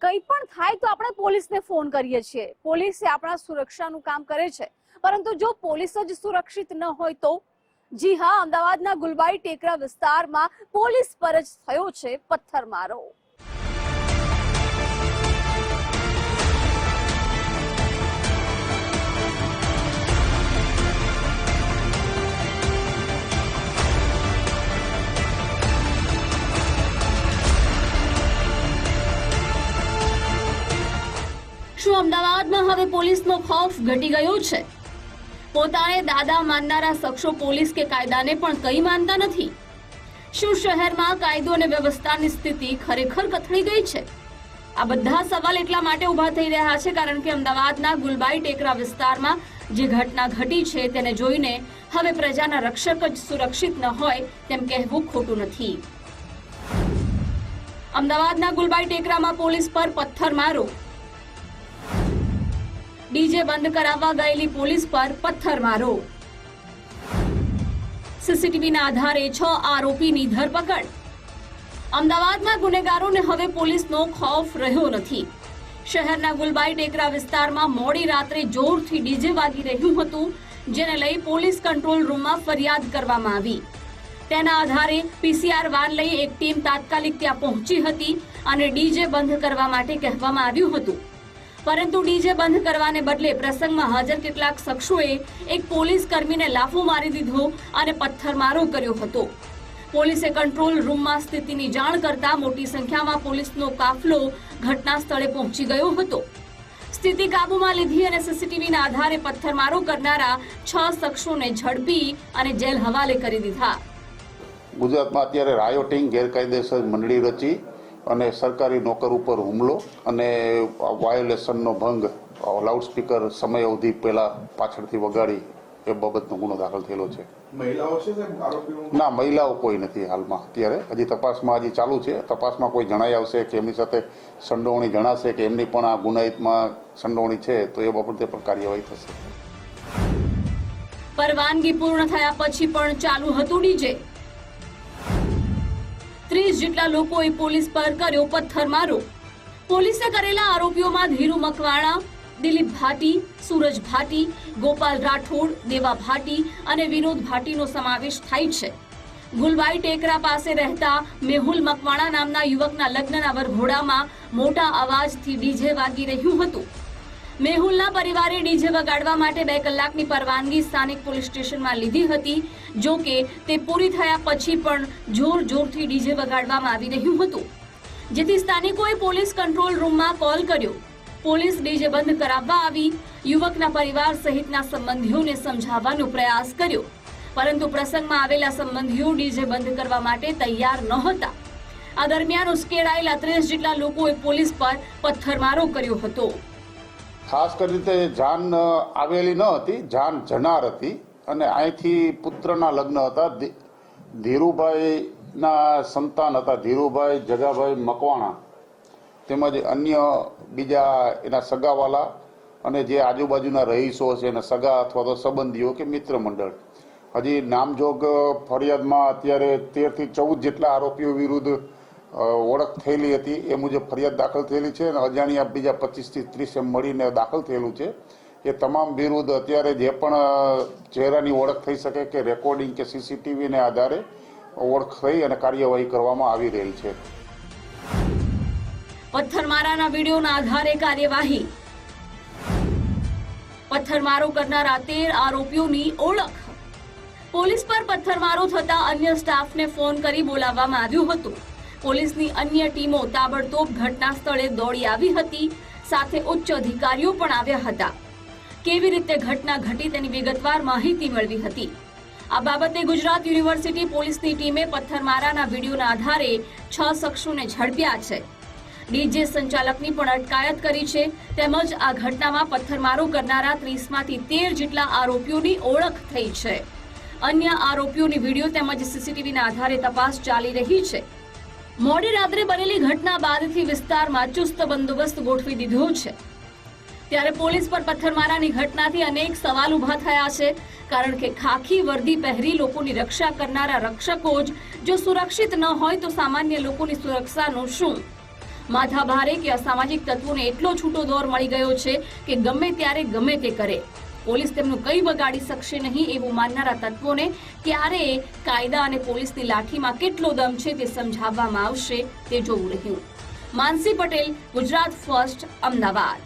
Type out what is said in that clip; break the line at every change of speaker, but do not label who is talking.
કંઈ પણ થાય તો આપણે પોલીસને ફોન કરીએ છીએ. પોલીસે આપણા સુરક્ષાનું કામ કરે છે. પરંતુ જો પોલીસ જ સુરક્ષિત ન હોય તો? જી હા, અમદાવાદના ગુલબાઈ ટેકરા વિસ્તારમાં પોલીસ પર જ થયો છે પથ્થરમારો. શું અમદાવાદમાં હવે પોલીસનો ખૌફ ઘટી ગયો છે. પોતાને દાદા માનનારા શખ્સો પોલીસ કે કાયદાને પણ કંઈ માનતા નથી. શું શહેરમાં કાયદો અને વ્યવસ્થાની સ્થિતિ ખરેખર કથળી ગઈ છે? આ બધા સવાલ એટલા માટે ઊભા થઈ રહ્યા છે કારણ કે અમદાવાદના ગુલબાઈ ટેકરા વિસ્તારમાં જે ઘટના ઘટી છે તેને જોઈને હવે પ્રજાના રક્ષક જ સુરક્ષિત ન હોય તેમ કહેવું ખોટું નથી. અમદાવાદના ગુલબાઈ ટેકરામાં પોલીસ પર પથ્થરમારો ડીજે બંધ કરાવવા ગયેલી પોલીસ પર પથ્થરમારો. સીસીટીવીના આધારે છ આરોપીની ધરપકડ. અમદાવાદના ગુનેગારોને હવે પોલીસનો ખૌફ રહ્યો નથી. શહેરના ગુલબાઈ ટેકરા વિસ્તારમાં મોડી રાત્રે જોરથી ડીજે વાગી રહ્યું હતું, જેને લઈ પોલીસ કંટ્રોલ રૂમમાં ફરિયાદ કરવામાં આવી. તેના આધારે પીસીઆર વાન લઈ એક ટીમ તાત્કાલિક ત્યાં પહોંચી હતી અને ડીજે બંધ કરવા માટે કહેવામાં આવ્યું હતું. પરંતુ ડીજે બંધ કરવાને બદલે પ્રસંગમાં હાજર કેટલાક શખ્સોએ એક પોલીસ કર્મીને લાફો મારી દીધો અને પથ્થરમારો કર્યો હતો. પોલીસે કંટ્રોલ રૂમમાં સ્થિતિની જાણ કરતા મોટી સંખ્યામાં પોલીસનો કાફલો ઘટના સ્થળે પહોંચી ગયો હતો. સ્થિતિ કાબૂમાં લીધી અને સીસીટીવીના આધારે પથ્થરમારો કરનારા છ શખ્સોને ઝડપી અને જેલ હવાલે કરી દીધા.
ગુજરાતમાં અત્યારે રાયોટિંગ ગેરકાયદેસર મંડળી રચી અને સરકારી નોકર ઉપર હુમલો અને વાયોલેશનનો ભંગ લાઉડસ્પીકર સમય અવધિ પહેલા પાછળથી વગાડી એ બાબતનો ગુનો દાખલ થયેલો છે.
મહિલાઓ છે સાહેબ આરોપીઓ?
ના મહિલાઓ કોઈ નથી હાલમાં અત્યારે. હજી તપાસમાં હજી ચાલુ છે. તપાસમાં કોઈ જણાઈ આવશે કે એમની સાથે સંડોવણી જણાશે કે એમની પણ આ ગુનાહિતમાં સંડોવણી છે તો એ બાબતે પણ કાર્યવાહી થશે.
પરવાનગી પૂર્ણ થયા પછી પણ ચાલુ હતું ડીજે. ત્રીસ જેટલા લોકોએ પોલીસ પર કર્યો પથ્થરમારો. પોલીસે કરેલા આરોપીઓમાં ધીરુ મકવાણા, દિલીપ ભાટી, સૂરજ ભાટી, ગોપાલ રાઠોડ, દેવા ભાટી અને વિનોદ ભાટીનો સમાવેશ થાય છે. ગુલબાઈ ટેકરા પાસે રહેતા મેહુલ મકવાણા નામના યુવકના લગ્નના વરઘોડામાં મોટા અવાજથી ડીજે વાગી રહ્યું હતું. મેહુલના પરિવારે ડીજે વગાડવા માટે બે કલાકની પરવાનગી સ્થાનિક પોલીસ સ્ટેશનમાં લીધી હતી. જો કે, તે પૂરી થયા પછી પણ જોર જોરથી ડીજે વગાડવામાં આવી રહ્યું હતું. જેથી સ્થાનિકોએ પોલીસ કંટ્રોલ રૂમમાં કોલ કર્યો. પોલીસ ડીજે બંધ કરાવવા આવી. યુવકના પરિવાર સહિતના સંબંધીઓને સમજાવવાનો પ્રયાસ કર્યો. પરંતુ પ્રસંગમાં આવેલા સંબંધીઓ ડીજે બંધ કરવા માટે તૈયાર નહોતા. આ દરમિયાન ઉશ્કેરાયેલા ત્રીસ જેટલા લોકોએ પોલીસ પર પથ્થરમારો કર્યો હતો.
ખાસ કરી તે જાન આવેલી ન હતી, જાન જનાર હતી અને અહીંથી પુત્રના લગ્ન હતા. ધીરુભાઈના સંતાન હતા, ધીરુભાઈ, જગાભાઈ, મકવાણા તેમજ અન્ય બીજા એના સગાવાલા અને જે આજુબાજુના રહીશો છે, એના સગા અથવા તો સંબંધીઓ કે મિત્ર મંડળ. હજી નામજોગ ફરિયાદમાં અત્યારે તેરથી ચૌદ જેટલા આરોપીઓ વિરુદ્ધ ઓળખ થયેલી હતી. એ મુજબ ફરિયાદ દાખલ થયેલી છે અને અજાણ્યા બીજા પચીસથી ત્રીસ એમ મળીને દાખલ થયેલું છે. એ તમામ વિરુદ્ધ અત્યારે જે પણ ચહેરાની ઓળખ થઈ શકે કે રેકોર્ડિંગ કે સીસીટીવીને આધારે ઓળખ થઈ અને કાર્યવાહી કરવામાં આવી રહી છે.
પથ્થરમારાના વિડીયોના આધારે કાર્યવાહી. પથ્થરમારો કરનારા તેર આરોપીઓની ઓળખ. પોલીસ પર પથ્થરમારો થતા અન્ય સ્ટાફને ફોન કરી બોલાવવામાં આવ્યું હતું. પોલીસની અન્ય ટીમો તાબડતોબ ઘટના સ્થળે દોડી આવી હતી. સાથે ઉચ્ચ અધિકારીઓ પણ આવ્યા હતા. કેવી રીતે ઘટના ઘટી તેની વિગતવાર માહિતી મેળવી હતી. આ બાબતે ગુજરાત યુનિવર્સિટી પોલીસની ટીમે પથ્થરમારાના વિડીયોના આધારે છ શખ્સોને ઝડપ્યા છે. ડીજે સંચાલકની પણ અટકાયત કરી છે. તેમજ આ ઘટનામાં પથ્થરમારો કરનારા ત્રીસમાંથી તેર જેટલા આરોપીઓની ઓળખ થઈ છે. અન્ય આરોપીઓની વીડિયો તેમજ સીસીટીવીના આધારે તપાસ ચાલી રહી છે. મોડી રાત્રે બનેલી ઘટના બાદથી વિસ્તારમાં ચુસ્ત બંદોબસ્ત ગોઠવી દીધો છે. ત્યારે પોલીસ પર પથ્થરમારાની ઘટનાથી અનેક સવાલ ઊભા થયા છે, કારણ કે ખાખી વર્દી પહેરી લોકોની રક્ષા કરનારા રક્ષકો જ જો સુરક્ષિત ન હોય તો સામાન્ય લોકોની સુરક્ષાનું શું? માથાભારે કે અસામાજિક તત્વોને એટલો છૂટો દોર મળી ગયો છે કે ગમે ત્યારે ગમે તે કરે. પોલીસ તેમનું કંઈ બગાડી શકશે નહીં એવું માનનારા તત્વોને ક્યારે કાયદા અને પોલીસની લાઠીમાં કેટલો દમ છે તે સમજાવવામાં આવશે તે જોવું રહ્યું. માનસી પટેલ, ગુજરાત ફર્સ્ટ, અમદાવાદ.